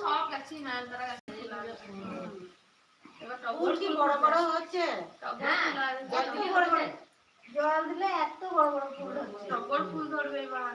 সব গাছই নয়নতারা গাছ এবার ফুল কি বড় বড় হচ্ছে। জল জল দিলে এত বড় বড় ফুল টগর ফুল ধরবে এবার।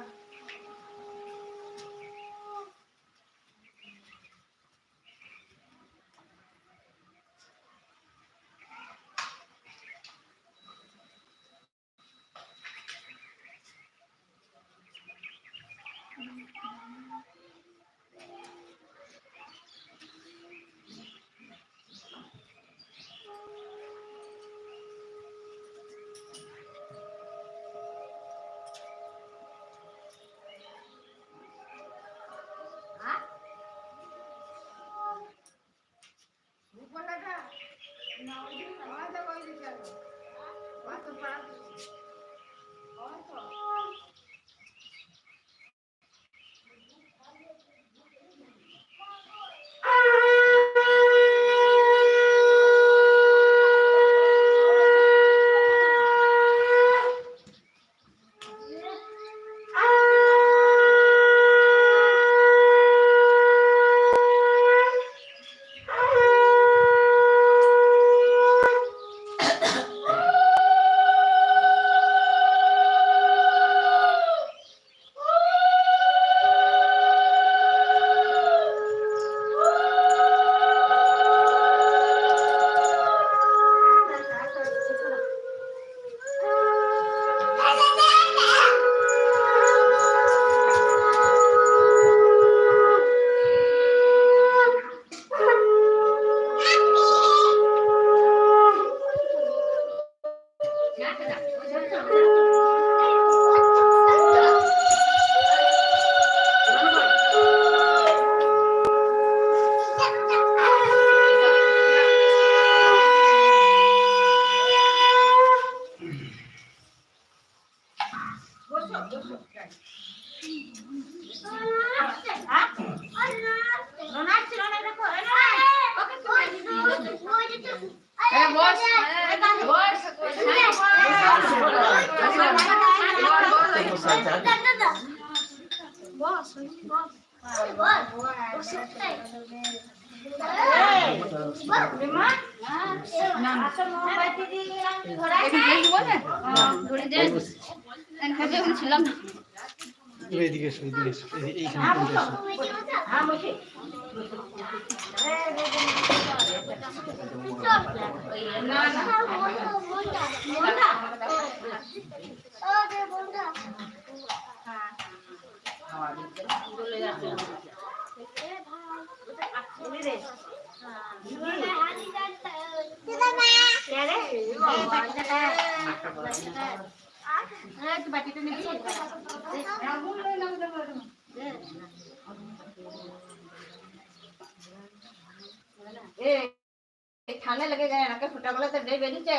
ঠান্ডা লেগে যায় নাকে ফুটা বলে তো ডে বেরিয়েছে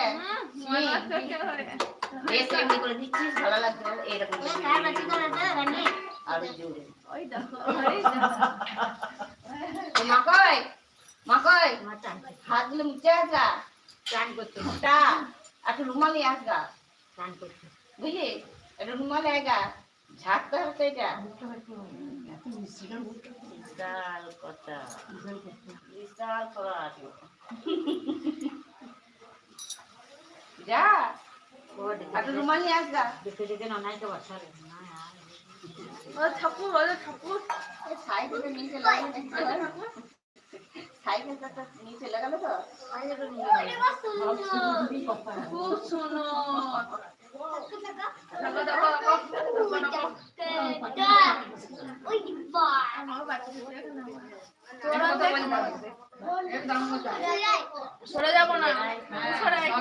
বেশ এমনি করে দিচ্ছিস ভালো লাগছে এরকম আর জোরে ওই দেখো ওই দেখো তো মাকই মাকই হাতগুলো মুছে আসগা চান করতে টা একটু রুমাল আসগা চান করতে বুঝলি একটু রুমাল ঝাড়তে হচ্ছে এটা বিশাল কথা বিশাল কথা যা। একটু রুমাল নিয়ে আসগা ও ঠাকুর ও ঠাকুর। সাইকেলটা নিচে তো নিচে লাগালো তো। খুব শোনো। দেখো দেখো। দেখো। সরে যাব না। সরে আয়।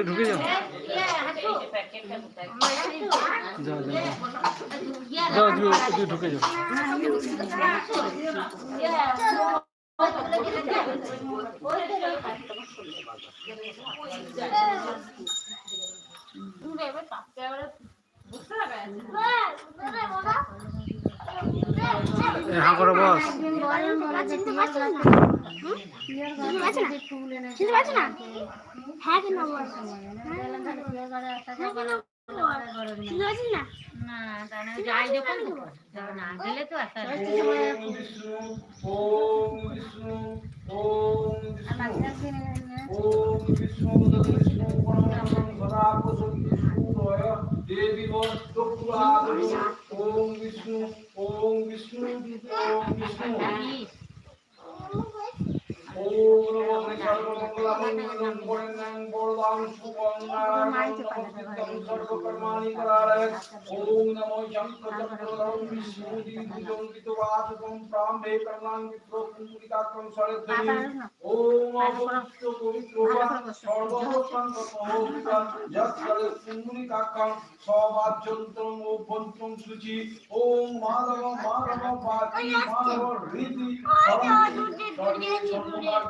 ঢুকে যাও। ঢুকে যাও বুঝতে হবে এ, হাঁ করে বস। চিনতে পারছ না? ওম বিষ্ণু ওম বিষ্ণু ওম বিষ্ণু নমো সর্বমঙ্গলমঙ্গলং শুভং নারায়ণং নমস্কৃত্যং সর্বকর্মাণি করায় ওম নমো শঙ্করচক্রধরং বিষ্ণুদিভুজং কৃতবাসুকং প্রাম্ভে কর্ণাং বিপ্রকুলিকাক্রম সরধ্বনি ওম অবস্থ পবিত্রবা সর্বভূতাঙ্গমোহিতা যৎসরে কুণ্ডলিকাক্রম সবাচ্যন্তরং অভ্যন্তরং শুচি ওম মাধব মাধব পাতি মাধব রীতি সর্বে সর্বমার্গেষু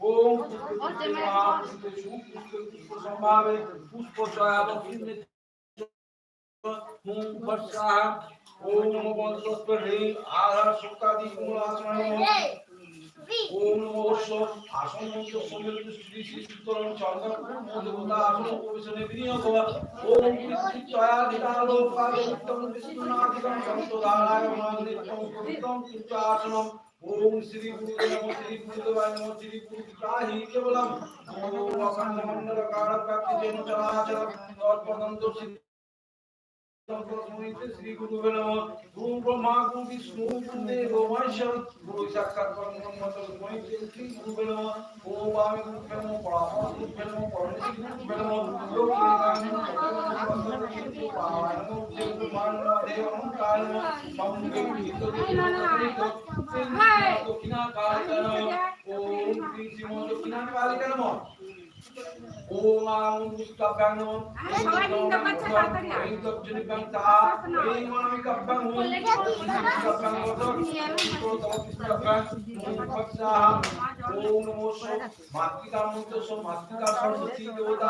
ওম পরমানন্দ মাধবতু ওম শ্রী ওম শ্রী ওম শ্রী ওম বিষ্ণু ওম বিষ্ণু ওম বিষ্ণু ওম নমস্কার সর্বসম্পূর্ণ ওম সদা ইদম সর্বম কৃষ্ণম ইদম ওম কর্তা ওম বিষ্ণু বন্ধাদি গণে পূর্ণ তত সম্পদান পুণ্য দেবতাগণে পূর্ণ ওম পুষ্পে মহাপুষ্পে সুপুষ্পে পুষ্প সম্ভাবে পুষ্প চয়া দক্ষিণে ওম বর্ষা ওম নমো বন্ধস্পে হ্রিং আধার শুক্তাদি কুমলাসন ওম নমো অশ্ব আসন মন্ত্র সম্মিলিত শ্রী শ্রী সুতরণ চন্দ্র দেবতা আসন উপবেশনে বিনিয়োগ ওম কৃত্যয়া দিদালো কালো উত্তম বিষ্ণুনাদিকম সন্তদারায় মহানিত্যম স্তুতিতম কৃত্য আসনম ओम श्री गुरु नमः श्री गुरुदेवाय नमः श्री गुरु ताहि केवलम। ओम अखंड मंडल कारक काति जय चराचर और परमंतो सिद्ध নমঃ গুরু ব্রহ্মা গুরু বিষ্ণু গুরু দেব মহেশ্বর গুরু সাক্ষাৎ পরমব্রহ্ম মহিতে শ্রী গুরুবে নমঃ ওম বামে গুরু নমঃ পরাপর গুরু নমঃ পরমেশ্বর গুরু নমঃ লক্ষ্মী নারায়ণ নমঃ পাওয়ায় নমঃ দেব মান দেব অহংকার নমঃ সঙ্গে হিত দক্ষিণা কালিকা নমঃ ওম শ্রী শ্রী দক্ষিণা কালিকা নমঃ ওম তা এই কাপ্পাং হুম কাপ্পাং ওদক কাপ্পাং ওম নমো মাতৃকা মন্ত্র মাতৃকা সরস্বতী দেবতা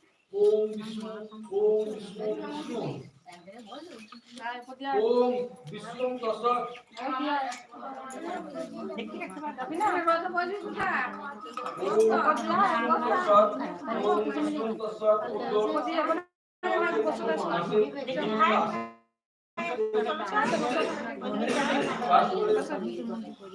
ওম বিষ্ণু ওম বিষ্ণু বিষ্ণু। ওম বিষ্ণু দশ ওম বিষ্ণু দশ ওম বিষ্ণু দশ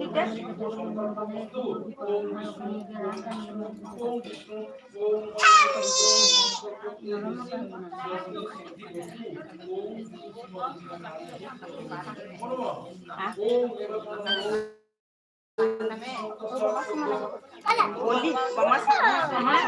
দিতে ওম বিষ্ণু ওম বিষ্ণু ওম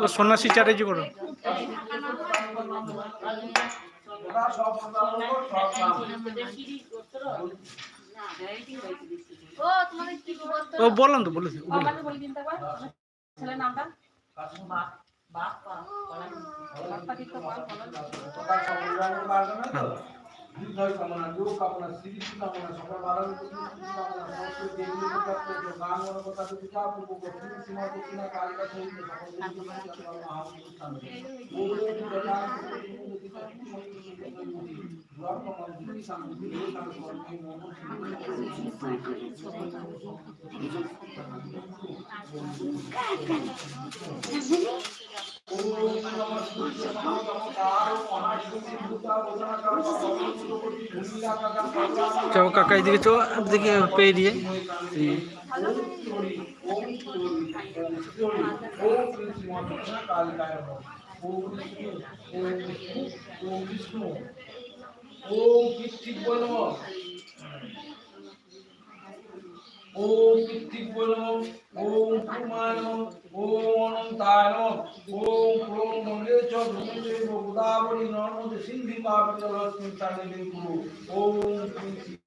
ও সন্ন্যাসী চ্যাটার্জি করো ও বললাম তো বলেছি তো নামটা দীর্ঘায়ু কামনা যোগ কামনা শ্রীকৃষ্ণ কামনা সকল বারণ কামনা সমস্ত দেবী দেবতা গাঙ্গন কথা পিতা পূর্ব দক্ষিণ সীমা দক্ষিণা কালিকা সহিত সকল দেবী দেবতা মহাপ্রস্থান ওম জনা চলো কাকা এদিকে চো এদিকে পেয়ে দিয়ে এই ওম কৃত্তিক বলম ওম কৃত্তিক বলম ওম কুমার ওম অনন্তায় নম। ওম প্রম মঙ্গে চ ভূমিতে গোদাবরী নর্মদে সিন্ধি পাবি জলস্মিন চালিলে গুরু। ওম কৃত্তিক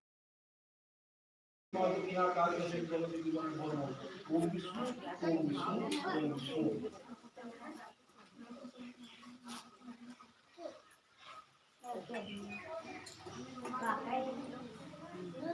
মদিনা কালিকা সেই জলতি জীবন বলম ওম বিষ্ণু ওম বিষ্ণু ওম বিষ্ণু। না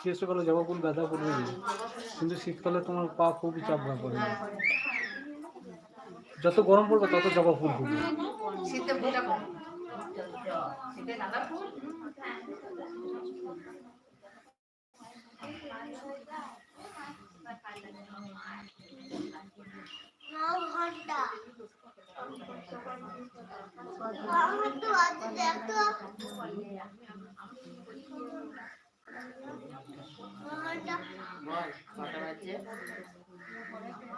গ্রীষ্মকালে জবা ফুল গাঁদা পড়বে না। কিন্তু শীতকালে তোমার পা খুবই চাপড়া পড়বে যত গরম পড়বে তত জবা ফুল ফুটবে। শীতে ফুলটা কম শীতে গাঁদা ফুল। নাও ঘণ্টা আমার তো আছে দেখ তো ঘণ্টা বল কটা বাজছে বল বলতে আছে ফোন ওই ফুল হ্যাঁ? ওই ফুল ওই ফুল হয়ে গেলে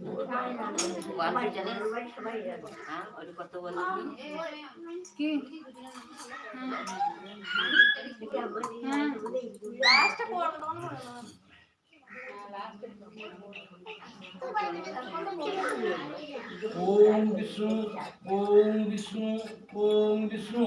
ওয়ান জানিস হ্যাঁ ওই কত বললি কি ওম বিষ্ণু ওম বিষ্ণু ওম বিষ্ণু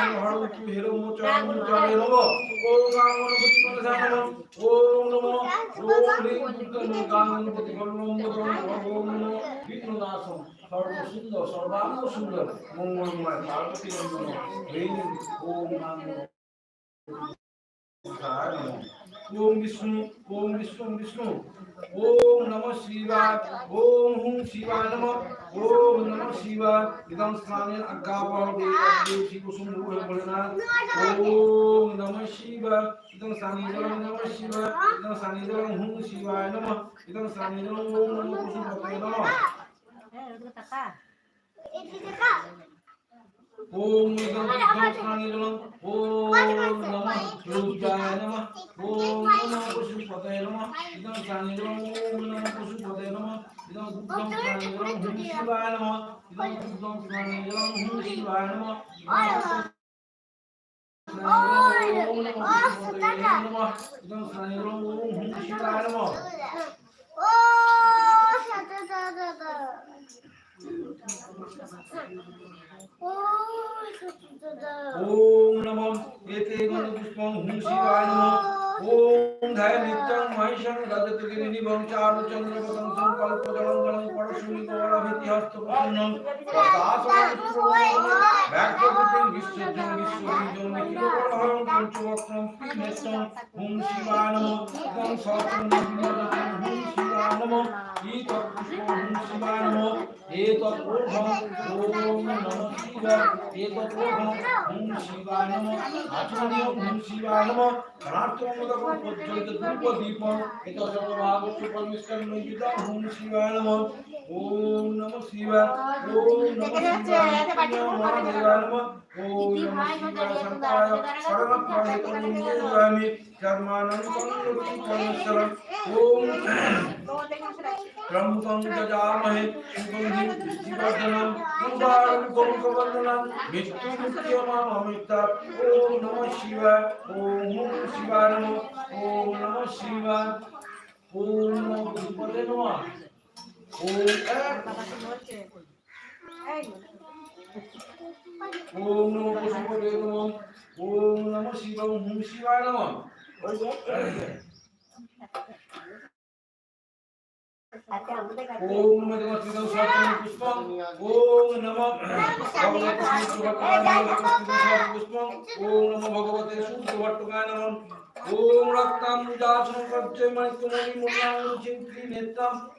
নমো হরতু হেরম চরম চরে নম ওম গাঙ্গন প্রতিকণ ওম নমো ওম হ্রিং বুদ্ধং গাঙ্গন প্রতিকণ ওম নমো বিষ্ণুনাথম সর্ব সুন্দর সর্বাঙ্গ সুন্দর মঙ্গলময় পার্বতী নন্দন হ্রিং ওম গাঙ্গন ওম বিষ্ণু ওম বিষ্ণু বিষ্ণু ওম নমঃ শিবায় ওম হুম শিবায় নমঃ ওম নমঃ শিবায় ইদং স্নানের আজ্ঞাপহবে অদ্বৈতি কুসুম রূপে ভোলেনাথ ওম নমঃ শিবায় ইদং স্নানিজলং নমঃ শিবায় ইদং স্নানিজলং হুম শিবায় নমঃ ইদং স্নানিজলং ওম নমঃ কুসুম নমঃ ওম ইদং ইদং স্নানিজলং ওম নমঃ রুদ্রায় নমঃ, ওম নমঃ কুসুম পতয়ে নমঃ ইদং স্নানিজলং ওম নমঃ কুসুম পতয়ে নমঃ ইদং দুগ্ধং স্নানিজলং হুম শিবায় নমঃ ইদং দুগ্ধং স্নানিজলং হুম শিবায় নমঃ ইদং স্নানিজলং ওম হুম শিবায় নমঃ, ও সাদা দাদা দাদা ও সাদা দাদা ওম নমঃ এতে গণপুষ্পং হুম শিবায় নমঃ। ওম ধায় নিত্যং মহেশং রাজতগিরি নিবং চারু চন্দ্রপদং সংকল্প জলং জলং পরশুনি গৌরভিতি হস্ত প্রসন্নং ব্যাঘ্রপুত্রং বিশ্বজং বিশ্ববীজং নিখিলকরহরং পঞ্চবক্রং পিনেষ্টং হুম শিবায় নমঃ। ইদং সহস্রং হুম শিবায় নমঃ ইতৎ পুষ্পং হুম শিবায় নমঃ এতৎ ঊর্ধ্বং ওম নমঃ শিবায় এতৎ ঊর্ধ্বং হুম শিবায় নমঃ আচরণীয়ং হুম শিবায় নমঃ প্রার্থমোদকং প্রজ্বলিত ধূপদীপং এতৎ সর্বভাগস্য পরমেশ্বরং নৈবেদ্যং হুম শিবায় নমঃ ওম নমঃ শিবায়, ওম নমঃ শিবায়, ওম নমঃ শিবায় শান্তায় সর্বপ্রাণিতং কর্মাণং কর্মণি পরমেশ্বরং ওম ত্রম্বকং যজামহে সুগন্ধিং পুষ্টিবর্ধনং পূর্বারং কৌকবর্ধনং মৃত্যুমৃত্যুমামৃতা ওম নমঃ শিবায়, ওম শিবায় নমঃ ওম নমঃ শিবায়। ওম নমঃ ভগবতে নমঃ ওম নমো পশুপতে নমো ওম নমো শিবাং হুম শিবায় নমো ওম নমো দেবা ত্রিদং সপ্তম পুষ্পং ওম নমো ভগবতে সুপ্রভাতায় নমো পুষ্পং ওম নমো ভগবতে সুপ্রভাতায় নমো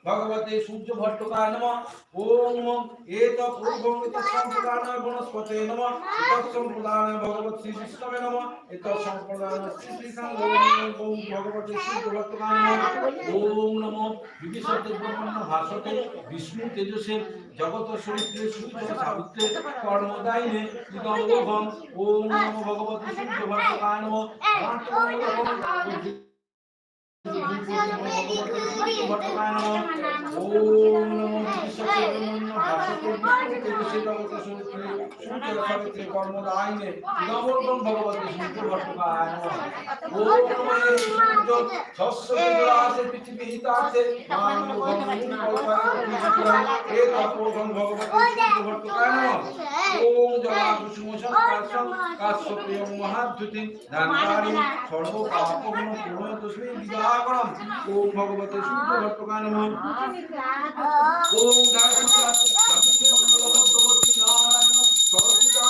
ভগবতে সূর্য ভট্টকায় নমঃ। ওম এত বনস্পতে নমঃ। এত সম্প্রদানায় ভগবত শ্রী বিষ্ণবে নমঃ। এত সম্প্রদানায় শ্রী শ্রী ওম ভগবতে সূর্য ওম ভাষতে বিষ্ণু তেজসের জগত শরীরে সূর্য সাবিত্রে কর্মদায়িনে নমঃ ওম নমো ভগবান ভগবতী সূর্য ভক্তায় মহাদ্যুতিং ধানকারী সর্ব পাপগুণ পূর্ণ বিদাগণম ওম ভগবতে শুদ্ধ ভট্টকান ওম গায়ত্রী নারায়ণ সরস্বতী নারায়ণ সরস্বতীয়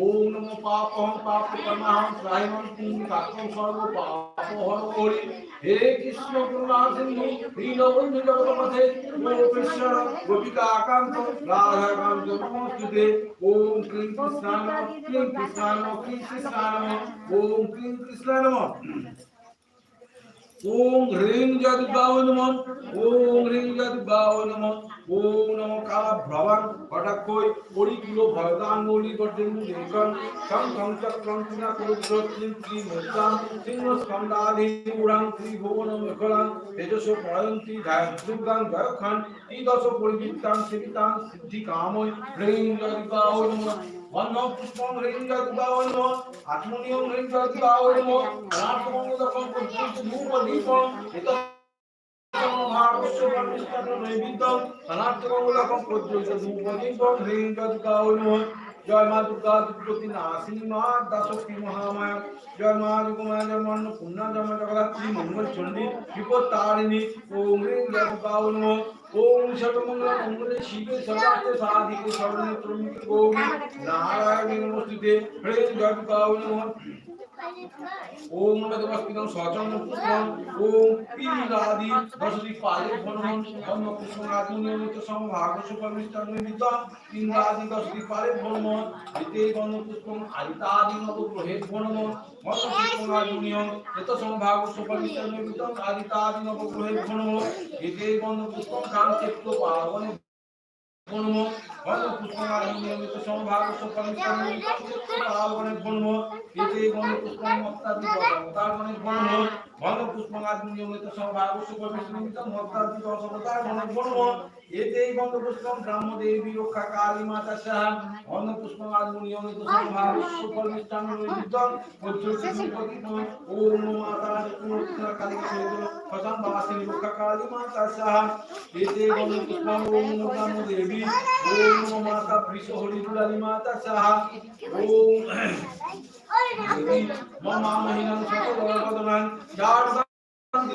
ওম নমো পাপহং পাপ কর্মাহং ত্রাহিমং পুণ্য কাকং সর্ব পাপহর হরি হে কৃষ্ণ করুণা সিন্ধু দীনবন্ধু জগৎপথে ও গোপেশ্বর গোপিকা আকান্ত রাধাকান্ত নমস্তুতে। ওম ক্লিং কৃষ্ণায় ক্লীং কৃষ্ণায় ক্লীং কৃষ্ণায় ওম ক্লিং কৃষ্ণায় ওম হ্রিং যদুগায় নমঃ ওম হ্রিং যদুগায় নমঃ ওম নমো কালা ভ্রবাং হঠাৎকই পরিকুলো ভয়দাঙ্গুলি গর্জেন্দু দেকন সং সং চক্রং তিনা কুরুদ্রত্রিং ত্রি মুদ্রাং সিংহ স্কন্দাধি উড়াং ত্রিভুবন মেখলাং, তেজস পয়ন্তি ধায়ুগাং জয়খান, তিদশ পরিবৃত্তাং সিদ্ধাং সিদ্ধি কাময় হ্রিং যদুগায় নমঃ। বন্ধ পুষ্পং হ্রিং যদুগায় নমঃ আত্মনিয়ম হ্রিং যদুগায় নমঃ রাষ্ট্রমঙ্গলকং পর্যন্ত ধূপ দীপং এত জয় মা দুর্গা দুর্গতি নাসিনী মা দাসক্তি মহামায়া জয় মা যুগমায়া জয় মন্ন পুণ্যা জয় জগদাত্রী মঙ্গল চণ্ডী বিপদ তারিণী ওম হ্রিং জয় দুর্গা ওম সর্বমঙ্গল মঙ্গলে শিবে সর্বার্থে সাধিকে সর্বনেত্রমিকে গৌরী। নারায়ণী নমস্তুতে হ্রিং জয় নমঃ। ওম নমস্কৃতং সচন্দ্র পুষ্পম ওম পিলাদি দশটি পালে ভনমন ধর্ম আদি নিয়মিত সমভাগ সুপমিষ্টান নিমিত্ত ইন্দ্রাদি দশটি পালে ভনমন এতে গণ পুষ্পম আদিতাদি নবগ্রহে ভনমন মত আদি নিয়ম এত সমভাগ সুপমিষ্টান নিমিত্ত আদিতাদি নবগ্রহে ভনমন এতে গণ পুষ্পম কাঙ্ক্ষিত পাবনে ভনমন গণ পুষ্পম আদি নিয়মিত সমভাগ নিমিত্ত পাবনে ভনমন এতে গণ পুষ্পম মত্তাদি দশমতার গণে ভনমন গণ পুষ্পম আদি নিয়মিত সমভাগ সুপমিষ্টান নিমিত্ত মত্তাদি দশমতার গণে ভনমন এতে গন্ধ পুষ্পম ব্রহ্মদেবী রক্ষা কালী মাতা সাহা গন্ধ পুষ্পম আদি নিয়মিত সমভাগ নিমিত্ত প্রত্যুত্তম ওম মাতা কালী সহিত ফসন বাসিনী রক্ষা কালী মাতা সাহা এতে গন্ধ পুষ্পম ওম ব্রহ্মদেবী ওম মাতা বৃষ হরি দুলালী মাতা সাহা ওম মমা মহিনাং সকলবদনাং যার শান্তি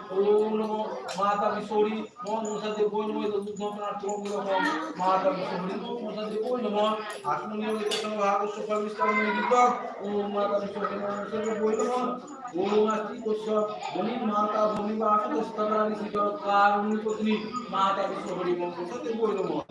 মাতা সিদ্ধিকাময় মন মাতা বিশ্বহরি নম নম মাতা বিশ্বরী মন সদবোয় নম ওম নমস্কৃতং সর্বং পুষ্পং ইদং দুগ্ধং প্রাণাত্মকং লোকং ওম নমো মাতা বিশ্বহরি নম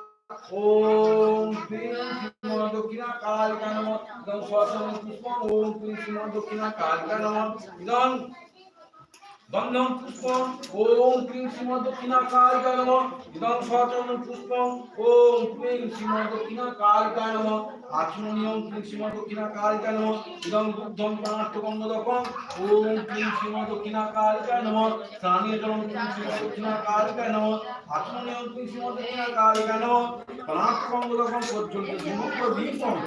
ওম ক্লীং শ্রীম দক্ষিণা কালিকা নম ইদং স্বচন পুষ্পম। ওম ক্লীং শ্রীম দক্ষিণা কালিকা নম ইদং গন্ধম পুষ্পম ওম ক্লীং শ্রীম দক্ষিণা কালিকা নম ইদং স্বচন পুষ্পম ওম ক্লীং শ্রীম দক্ষিণা কালিকা নম আচমনিয়ম ক্লীং শ্রীম দক্ষিণা কালিকা নম ইদং দুগ্ধম প্রাণার্থকম মোদকম ওম ক্লীং শ্রীম দক্ষিণা কালিকা নম স্নানীয় জলম ক্লীং শ্রীম দক্ষিণা কালিকা নম আত্মনিয়ম ক্লীং শ্রীম দক্ষিণা কালিকা নম প্রাণার্থকম মোদকম পর্যন্ত সমগ্র দীপম